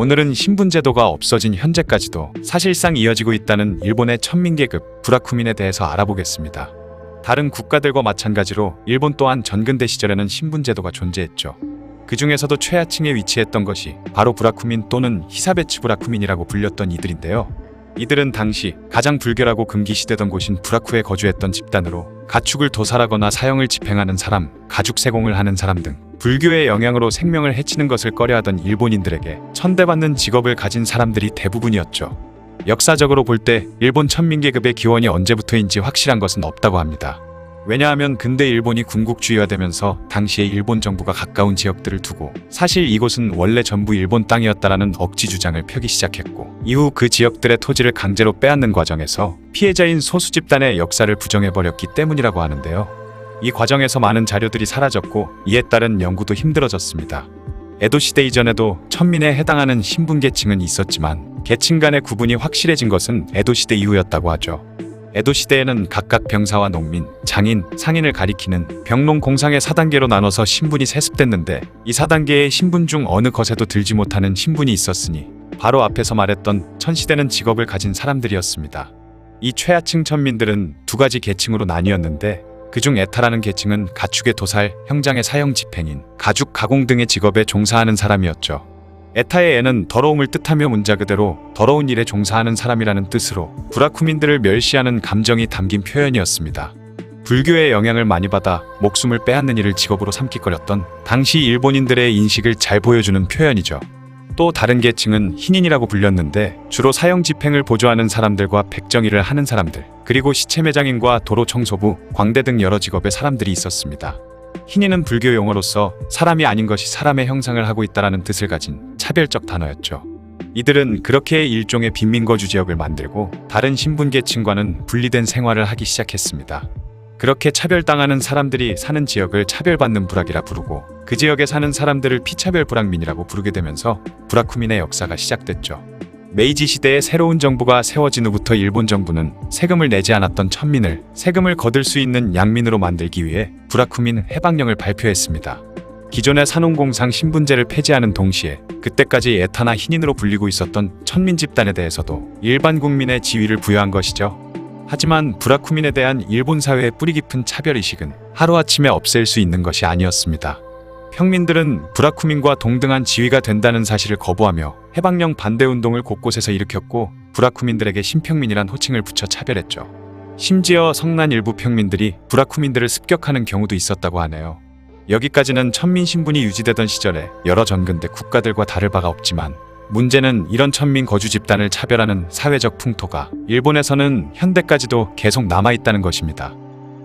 오늘은 신분제도가 없어진 현재까지도 사실상 이어지고 있다는 일본의 천민계급 브라쿠민에 대해서 알아보겠습니다. 다른 국가들과 마찬가지로 일본 또한 전근대 시절에는 신분제도가 존재했죠. 그 중에서도 최하층에 위치했던 것이 바로 브라쿠민 또는 히사베츠 브라쿠민이라고 불렸던 이들인데요. 이들은 당시 가장 불결하고 금기시되던 곳인 브라쿠에 거주했던 집단으로 가축을 도살하거나 사형을 집행하는 사람, 가죽 세공을 하는 사람 등 불교의 영향으로 생명을 해치는 것을 꺼려하던 일본인들에게 천대받는 직업을 가진 사람들이 대부분이었죠. 역사적으로 볼 때 일본 천민계급의 기원이 언제부터인지 확실한 것은 없다고 합니다. 왜냐하면 근대 일본이 군국주의화되면서 당시에 일본 정부가 가까운 지역들을 두고 사실 이곳은 원래 전부 일본 땅이었다라는 억지 주장을 펴기 시작했고 이후 그 지역들의 토지를 강제로 빼앗는 과정에서 피해자인 소수 집단의 역사를 부정해버렸기 때문이라고 하는데요. 이 과정에서 많은 자료들이 사라졌고 이에 따른 연구도 힘들어졌습니다. 에도 시대 이전에도 천민에 해당하는 신분 계층은 있었지만 계층 간의 구분이 확실해진 것은 에도 시대 이후였다고 하죠. 에도 시대에는 각각 병사와 농민, 장인, 상인을 가리키는 병농 공상의 4단계로 나눠서 신분이 세습됐는데 이 4단계의 신분 중 어느 것에도 들지 못하는 신분이 있었으니 바로 앞에서 말했던 천시대는 직업을 가진 사람들이었습니다. 이 최하층 천민들은 두 가지 계층으로 나뉘었는데 그중 에타라는 계층은 가축의 도살, 형장의 사형 집행인 가죽 가공 등의 직업에 종사하는 사람이었죠. 에타의 에는 더러움을 뜻하며 문자 그대로 더러운 일에 종사하는 사람이라는 뜻으로 브라쿠민들을 멸시하는 감정이 담긴 표현이었습니다. 불교의 영향을 많이 받아 목숨을 빼앗는 일을 직업으로 삼키거렸던 당시 일본인들의 인식을 잘 보여주는 표현이죠. 또 다른 계층은 흰인이라고 불렸는데 주로 사형 집행을 보조하는 사람들과 백정일을 하는 사람들, 그리고 시체 매장인과 도로 청소부, 광대 등 여러 직업의 사람들이 있었습니다. 흰인은 불교 용어로서 사람이 아닌 것이 사람의 형상을 하고 있다라는 뜻을 가진 차별적 단어였죠. 이들은 그렇게 일종의 빈민거주 지역을 만들고 다른 신분 계층과는 분리된 생활을 하기 시작했습니다. 그렇게 차별당하는 사람들이 사는 지역을 차별받는 부락이라 부르고 그 지역에 사는 사람들을 피차별 부락민이라고 부르게 되면서 부라쿠민의 역사가 시작됐죠. 메이지 시대에 새로운 정부가 세워진 후부터 일본 정부는 세금을 내지 않았던 천민을 세금을 거둘 수 있는 양민으로 만들기 위해 부라쿠민 해방령을 발표했습니다. 기존의 산업공상 신분제를 폐지하는 동시에 그때까지 에타나 흰인으로 불리고 있었던 천민 집단에 대해서도 일반 국민의 지위를 부여한 것이죠. 하지만 브라쿠민에 대한 일본 사회의 뿌리 깊은 차별의식은 하루아침에 없앨 수 있는 것이 아니었습니다. 평민들은 브라쿠민과 동등한 지위가 된다는 사실을 거부하며 해방령 반대 운동을 곳곳에서 일으켰고 브라쿠민들에게 신평민이란 호칭을 붙여 차별했죠. 심지어 성난 일부 평민들이 브라쿠민들을 습격하는 경우도 있었다고 하네요. 여기까지는 천민 신분이 유지되던 시절에 여러 전근대 국가들과 다를 바가 없지만 문제는 이런 천민 거주 집단을 차별하는 사회적 풍토가 일본에서는 현대까지도 계속 남아있다는 것입니다.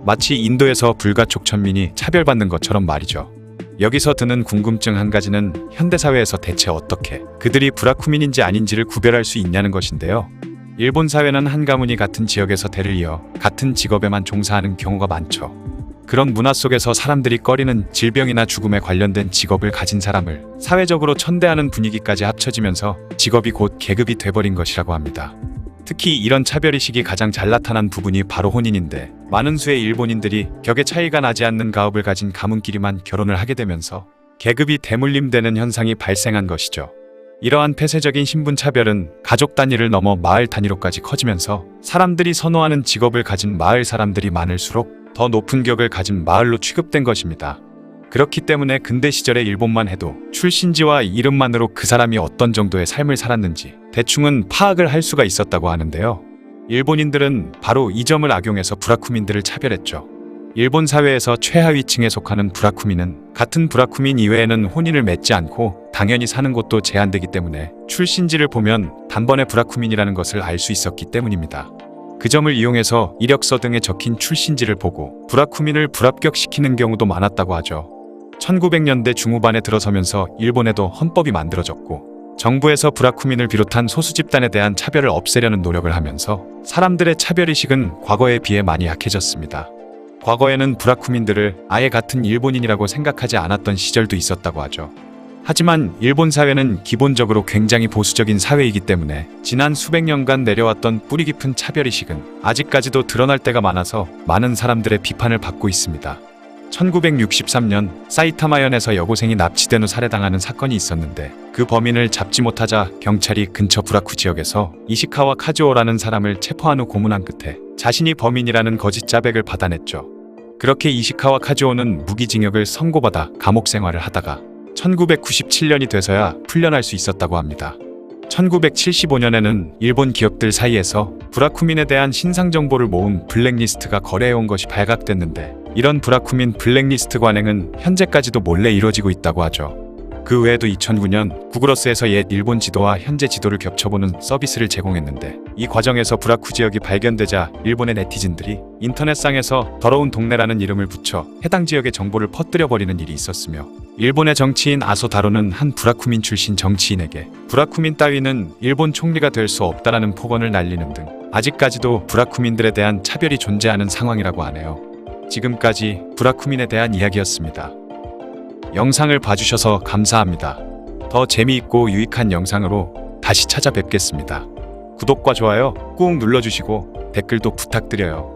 마치 인도에서 불가촉 천민이 차별받는 것처럼 말이죠. 여기서 드는 궁금증 한 가지는 현대사회에서 대체 어떻게 그들이 브라쿠민인지 아닌지를 구별할 수 있냐는 것인데요. 일본 사회는 한 가문이 같은 지역에서 대를 이어 같은 직업에만 종사하는 경우가 많죠. 그런 문화 속에서 사람들이 꺼리는 질병이나 죽음에 관련된 직업을 가진 사람을 사회적으로 천대하는 분위기까지 합쳐지면서 직업이 곧 계급이 돼버린 것이라고 합니다. 특히 이런 차별의식이 가장 잘 나타난 부분이 바로 혼인인데 많은 수의 일본인들이 격의 차이가 나지 않는 가업을 가진 가문끼리만 결혼을 하게 되면서 계급이 대물림되는 현상이 발생한 것이죠. 이러한 폐쇄적인 신분 차별은 가족 단위를 넘어 마을 단위로까지 커지면서 사람들이 선호하는 직업을 가진 마을 사람들이 많을수록 더 높은 격을 가진 마을로 취급된 것입니다. 그렇기 때문에 근대 시절의 일본만 해도 출신지와 이름만으로 그 사람이 어떤 정도의 삶을 살았는지 대충은 파악을 할 수가 있었다고 하는데요. 일본인들은 바로 이 점을 악용해서 브라쿠민들을 차별했죠. 일본 사회에서 최하위층에 속하는 브라쿠민은 같은 브라쿠민 이외에는 혼인을 맺지 않고 당연히 사는 곳도 제한되기 때문에 출신지를 보면 단번에 브라쿠민이라는 것을 알 수 있었기 때문입니다. 그 점을 이용해서 이력서 등에 적힌 출신지를 보고 브라쿠민을 불합격시키는 경우도 많았다고 하죠. 1900년대 중후반에 들어서면서 일본에도 헌법이 만들어졌고 정부에서 브라쿠민을 비롯한 소수 집단에 대한 차별을 없애려는 노력을 하면서 사람들의 차별의식은 과거에 비해 많이 약해졌습니다. 과거에는 브라쿠민들을 아예 같은 일본인이라고 생각하지 않았던 시절도 있었다고 하죠. 하지만 일본 사회는 기본적으로 굉장히 보수적인 사회이기 때문에 지난 수백 년간 내려왔던 뿌리 깊은 차별의식은 아직까지도 드러날 때가 많아서 많은 사람들의 비판을 받고 있습니다. 1963년 사이타마현에서 여고생이 납치된 후 살해당하는 사건이 있었는데 그 범인을 잡지 못하자 경찰이 근처 부라쿠 지역에서 이시카와 카즈오라는 사람을 체포한 후 고문한 끝에 자신이 범인이라는 거짓 자백을 받아냈죠. 그렇게 이시카와 카즈오는 무기징역을 선고받아 감옥 생활을 하다가 1997년이 돼서야 풀려날 수 있었다고 합니다. 1975년에는 일본 기업들 사이에서 브라쿠민에 대한 신상 정보를 모은 블랙리스트가 거래해온 것이 발각됐는데 이런 브라쿠민 블랙리스트 관행은 현재까지도 몰래 이루어지고 있다고 하죠. 그 외에도 2009년 구글어스에서 옛 일본 지도와 현재 지도를 겹쳐보는 서비스를 제공했는데 이 과정에서 브라쿠 지역이 발견되자 일본의 네티즌들이 인터넷상에서 더러운 동네라는 이름을 붙여 해당 지역의 정보를 퍼뜨려버리는 일이 있었으며 일본의 정치인 아소 다로는 한 브라쿠민 출신 정치인에게 브라쿠민 따위는 일본 총리가 될 수 없다라는 폭언을 날리는 등 아직까지도 브라쿠민들에 대한 차별이 존재하는 상황이라고 하네요. 지금까지 브라쿠민에 대한 이야기였습니다. 영상을 봐주셔서 감사합니다. 더 재미있고 유익한 영상으로 다시 찾아뵙겠습니다. 구독과 좋아요 꾹 눌러주시고 댓글도 부탁드려요.